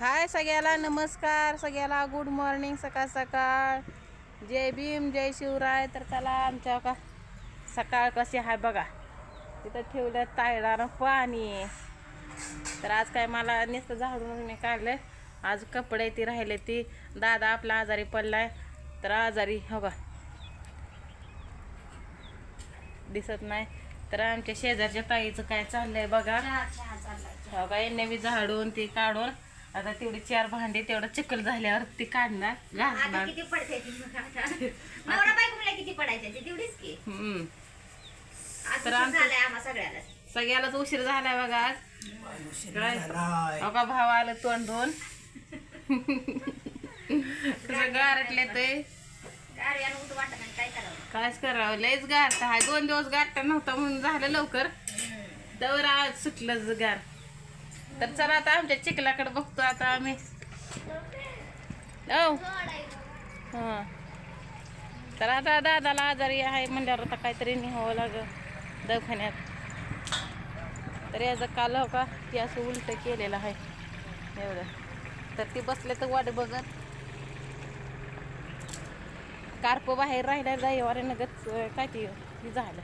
हाय सगळ्याला नमस्कार. सगळ्याला गुड मॉर्निंग सकाळ सकाळ. जय भीम जय शिवराय. तर चला आमच्या का सकाळ कशी आहे बघा. तिथं ठेवलं तायडानं पाणी. तर आज काय मला नुसतं झाडून मी काढलं आज कपडे ती राहिले ती. दादा आपला आजारी पडलाय. तर आजारी हो का दिसत नाही. तर आमच्या शेजारच्या ताईचं काय चाललंय बघा. हो का यांनी बी झाडून ती काढून आता तेवढी चार भांडी तेवढं चिखल झाल्यावर ती काढणार. आता घासणार किती पडते ती मग आता? नवरा बायको मला किती पडायचे ते तेवढीच की. हम्म. आज तर उशीर आमचं- झालाय आम्हा सगळ्याला. सगळ्यालाच उशीर झालाय बघा आज. काय? का भाव आलं तोंड धुवून. तुझं गारटले ते. गाड्यानं उठ वाटत नाही काय करावं? कायच करावं? लयच गारट. हाय दोन दिवस गारटा नव्हता म्हणून झालं लवकर. तर आज सुटलंच गार. तर चला आता आमच्या चिखलाकडे बघतो आता आम्ही. हो हां. तर आता दादाला आजारी आहे म्हणल्यावर आता काहीतरी निहावं लागं दवाखान्यात. तर याचं काल हो का की असं उलट केलेलं आहे. एवढं. तर ती बसले तर वाट बघत. कार्प बाहेर राहिला जाईवारे नगत काय ते झालं.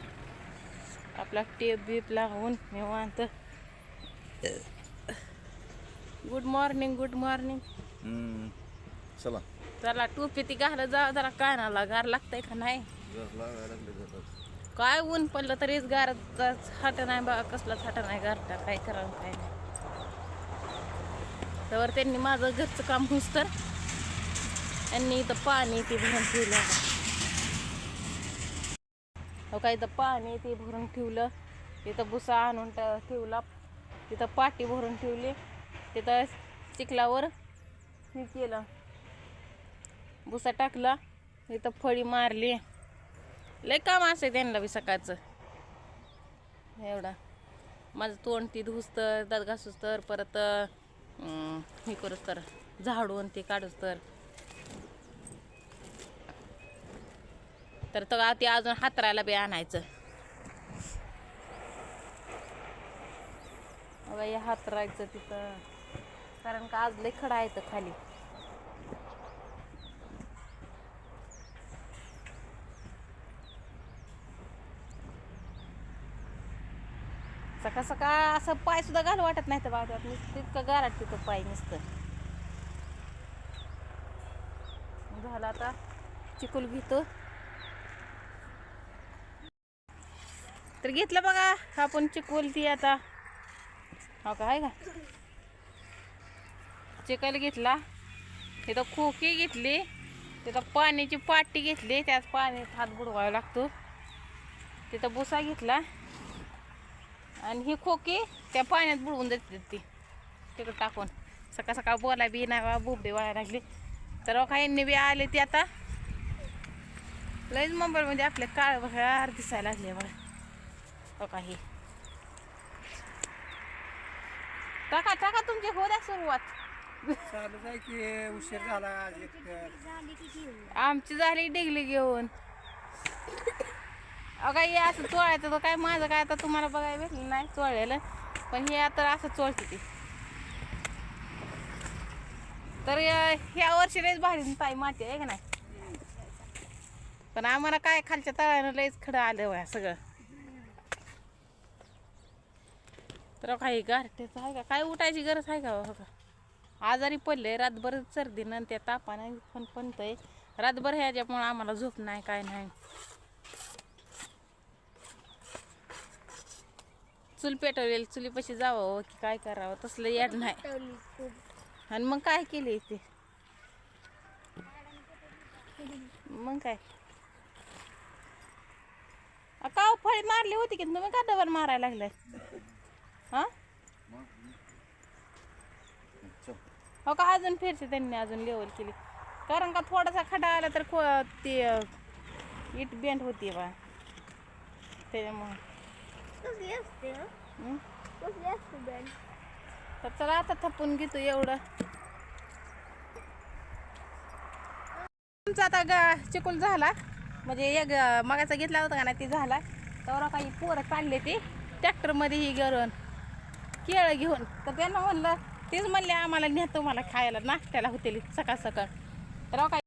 आपला टेप बीप लावून निवांत. गुड मॉर्निंग गुड मॉर्निंग हम्म. चला. चला टोपी ती घालत जा जरा कानाला गार लागतंय का नाही? काय ऊन पडलं तरीच गारचा हाट नाही बघा कसलाच हाट नाही गारटा काय करावं काय नाही. तर त्यांनी माझं घरचं काम होस तर यांनी इथं पाणी ते भरून ठेवलं. हो का इथं पाणी ते भरून ठेवलं तिथं भुसा आणून ट- ठेवला तिथं पाटी भरून ठेवली. तिथं चिखलावर हे केलं. भुसा टाकला इथं फळी मारली. लय काम असते त्यांना बी सकाळचं. एवढा. माझं तोंड ती धुस तर दात घासूस तर परत हे करूस तर झाडून ते काढूस तर. तर तर ते अजून हातरायला बी आणायचं. बघा हातरायचं तिथं. कारण का आज लय खडा आहे तर खाली. सकाळ सकाळ असं पाय सुद्धा घाल वाटत नाही तर बाबा तितकं गारट तिथं पाय नुसतं. झालं आता चिकूल घेतो तर घेतलं बघा आपण चिकूल ती आता. हो का आहे का? चिकल घेतला तिथं खोकी घेतली तिथं पाण्याची पाटी घेतली त्यात पाण्यात हात बुडवावा लागतो. तिथं भुसा घेतला आणि ही खोकी त्या पाण्यात बुडवून देते ती. तिकडं टाकून. सकाळ सकाळ बोला बी नाही बा बुबडी व्हायला लागली. तर काहींनी बी आले ती आता. लईच मोबाईलमध्ये आपले काळ बघा दिसायला लागले बघा. काही टाका टाका तुमची खोद्या सुरुवात. चालत की उशीर झाला आज एक आमची झाली डिगली घेऊन. अगं हे असं चोळायचं तर काय माझं काय आता तुम्हाला बघायला भेटलं नाही चोळलेलं. पण हे आता असं चोळते ती. तर या- ह्या वर्षी लयच भारी ताई माती आहे का नाही? पण आम्हाला काय खालच्या तळानं लयच खडं आलं वया सगळं. तर काही गारठ्याचं आहे का? काय उठायची गरज आहे का हो? का आजारी पडले रातभर सर्दीनं त्या तापानं पण पंतय रातभर ह्याच्यामुळं आम्हाला झोप नाही काय नाही. चूल पेटवलेली चुलीपाशी जावं की काय करावं तसलं याड नाही. आणि मग काय केले ते? मग काय? काव फळी मारली होती की तुम्ही का डबल मारायला लागलाय? हा चल हो का अजून फिरते त्यांनी अजून लेवल केली? कारण का थोडासा खडा आला तर खो ते इट बेंड होती बा. त्याच्यामुळे? तर चला आता थपून घेतो एवढं. आमचा आता गा चिकूल झाला. म्हणजे एक मगाचा घेतला होता का नाही ती झाला. तर काही पोरं काढले ते. ट्रॅक्टरमध्ये ही घेऊन केळं घेऊन. तर त्यांना म्हणलं तेच म्हणले आम्हाला नेतो मला खायला नाश्त्याला होते सकाळ सकाळ. तर काय